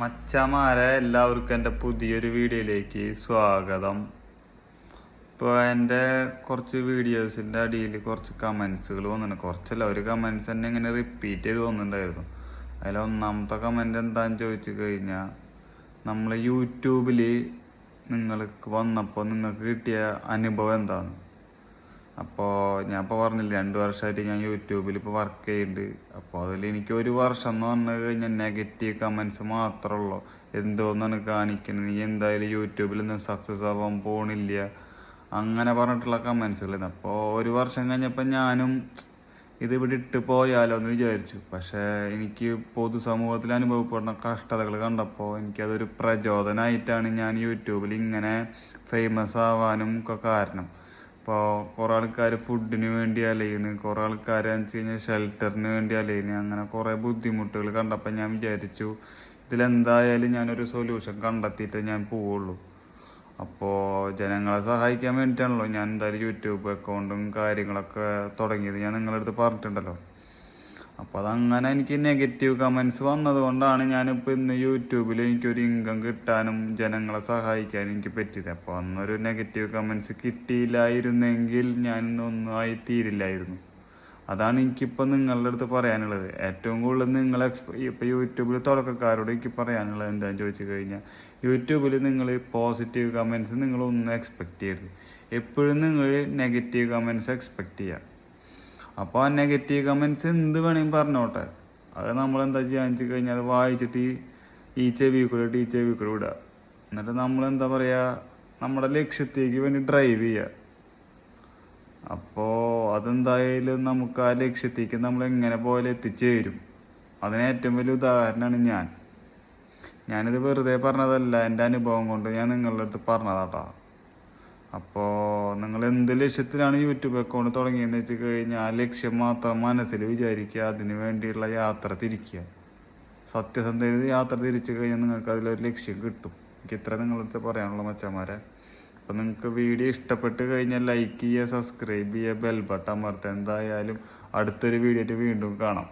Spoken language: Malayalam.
മച്ചമാരെ എല്ലാവർക്കും എന്റെ പുതിയൊരു വീഡിയോയിലേക്ക് സ്വാഗതം. ഇപ്പോൾ എന്റെ കുറച്ച് വീഡിയോസിന്റെ അടിയിൽ കുറച്ച് കമൻസുകൾ വന്നിട്ടുണ്ട്. കുറച്ചല്ല ഒരു കമൻസ് തന്നെ ഇങ്ങനെ റിപ്പീറ്റ് ചെയ്ത് വന്നിട്ടുണ്ടായിരുന്നു. അതിൽ ഒന്നാമത്തെ കമന്റ് എന്താണെന്ന് ചോദിച്ചു കഴിഞ്ഞാൽ നമ്മൾ യൂട്യൂബിൽ നിങ്ങൾക്ക് വന്നപ്പോൾ നിങ്ങൾക്ക് കിട്ടിയ അനുഭവം എന്താണ് അപ്പോൾ ഞാൻ ഇപ്പോൾ പറഞ്ഞില്ല രണ്ട് വർഷമായിട്ട് ഞാൻ യൂട്യൂബിൽ ഇപ്പോൾ വർക്ക് ചെയ്യുന്നുണ്ട് അപ്പോൾ അതിൽ എനിക്ക് ഒരു വർഷം എന്ന് പറഞ്ഞു കഴിഞ്ഞാൽ നെഗറ്റീവ് കമൻസ് മാത്രമേ ഉള്ളൂ എന്തോന്നാണ് കാണിക്കുന്നത് നീ എന്തായാലും യൂട്യൂബിൽ നിന്ന് സക്സസ് ആവാൻ പോണില്ല. അങ്ങനെ പറഞ്ഞിട്ടുള്ള കമൻസുകൾ അപ്പോൾ ഒരു വർഷം കഴിഞ്ഞപ്പോൾ ഞാനും ഇത് ഇട്ട് പോയാലോ എന്ന് വിചാരിച്ചു. പക്ഷേ എനിക്ക് പൊതുസമൂഹത്തിൽ അനുഭവപ്പെടുന്ന കഷ്ടതകൾ കണ്ടപ്പോൾ എനിക്കതൊരു പ്രചോദനമായിട്ടാണ് ഞാൻ യൂട്യൂബിൽ ഇങ്ങനെ ഫേമസ് ആവാനും ഒക്കെ കാരണം. ഇപ്പോൾ കുറേ ആൾക്കാർ ഫുഡിന് വേണ്ടി അലയുന്നു കുറേ ആൾക്കാർ എന്ന് വെച്ച് കഴിഞ്ഞാൽ ഷെൽട്ടറിന് വേണ്ടി അലയിന് അങ്ങനെ കുറേ ബുദ്ധിമുട്ടുകൾ കണ്ടപ്പോൾ ഞാൻ വിചാരിച്ചു ഇതിലെന്തായാലും ഞാനൊരു സൊല്യൂഷൻ കണ്ടെത്തിയിട്ട് ഞാൻ പോവുള്ളൂ. അപ്പോൾ ജനങ്ങളെ സഹായിക്കാൻ വേണ്ടിയിട്ടാണല്ലോ ഞാൻ എന്തായാലും യൂട്യൂബ് അക്കൗണ്ടും കാര്യങ്ങളൊക്കെ തുടങ്ങിയത്. ഞാൻ നിങ്ങളുടെ അടുത്ത് പറഞ്ഞിട്ടുണ്ടല്ലോ. അപ്പോൾ അതങ്ങനെ എനിക്ക് നെഗറ്റീവ് കമൻസ് വന്നതുകൊണ്ടാണ് ഞാനിപ്പോൾ ഇന്ന് യൂട്യൂബിൽ എനിക്കൊരു ഇൻകം കിട്ടാനും ജനങ്ങളെ സഹായിക്കാനും എനിക്ക് പറ്റിയത്. അപ്പോൾ അന്നൊരു നെഗറ്റീവ് കമൻസ് കിട്ടിയില്ലായിരുന്നെങ്കിൽ ഞാൻ ഇന്നൊന്നും ആയി തീരില്ലായിരുന്നു അതാണ് എനിക്കിപ്പോൾ നിങ്ങളുടെ അടുത്ത് പറയാനുള്ളത്. ഏറ്റവും കൂടുതൽ നിങ്ങൾ എക്സ്പ ഇപ്പോൾ യൂട്യൂബിൽ തുടക്കക്കാരോട് എനിക്ക് പറയാനുള്ളത് എന്താണെന്ന് ചോദിച്ചു കഴിഞ്ഞാൽ യൂട്യൂബിൽ നിങ്ങൾ പോസിറ്റീവ് കമൻസ് നിങ്ങളൊന്നും എക്സ്പെക്റ്റ് ചെയ്യരുത്. എപ്പോഴും നിങ്ങൾ നെഗറ്റീവ് കമൻസ് എക്സ്പെക്റ്റ് ചെയ്യുക അപ്പോൾ ആ നെഗറ്റീവ് കമൻസ് എന്ത് വേണമെങ്കിൽ പറഞ്ഞോട്ടെ. അത് നമ്മൾ എന്താ ചെയ്യാന്ന് വെച്ച് കഴിഞ്ഞാൽ അത് വായിച്ചിട്ട് ഈ- ഈ ചെവി കൂടെ ഈ ചെവി കൂടെ വിടുക. എന്നിട്ട് നമ്മൾ എന്താ പറയുക നമ്മുടെ ലക്ഷ്യത്തേക്ക് വേണ്ടി ഡ്രൈവ് ചെയ്യുക. അപ്പോൾ അതെന്തായാലും നമുക്ക് ആ ലക്ഷ്യത്തേക്ക് നമ്മൾ എങ്ങനെ പോലെ എത്തിച്ചേരും. അതിന് ഏറ്റവും വലിയ ഉദാഹരണമാണ് ഞാൻ. ഞാനിത് വെറുതെ പറഞ്ഞതല്ല. എന്റെ അനുഭവം കൊണ്ട് ഞാൻ നിങ്ങളുടെ അടുത്ത് പറഞ്ഞതാട്ടാ. അപ്പോൾ നിങ്ങൾ എന്ത് ലക്ഷ്യത്തിലാണ് യൂട്യൂബ് അക്കൗണ്ട് തുടങ്ങിയെന്ന് വെച്ച് കഴിഞ്ഞാൽ ആ ലക്ഷ്യം മാത്രം മനസ്സിൽ വിചാരിക്കുക അതിന് വേണ്ടിയുള്ള യാത്ര തിരിക്കുക. സത്യസന്ധയിൽ യാത്ര തിരിച്ചു കഴിഞ്ഞാൽ നിങ്ങൾക്ക് അതിലൊരു ലക്ഷ്യം കിട്ടും. എനിക്ക് ഇത്ര നിങ്ങളടുത്ത് പറയാനുള്ള മച്ചന്മാരെ അപ്പം നിങ്ങൾക്ക് വീഡിയോ ഇഷ്ടപ്പെട്ട് കഴിഞ്ഞാൽ ലൈക്ക് ചെയ്യുക സബ്സ്ക്രൈബ് ചെയ്യുക ബെൽ ബട്ടൺ അമർത്തുക. എന്തായാലും അടുത്തൊരു വീഡിയോ വീണ്ടും കാണാം.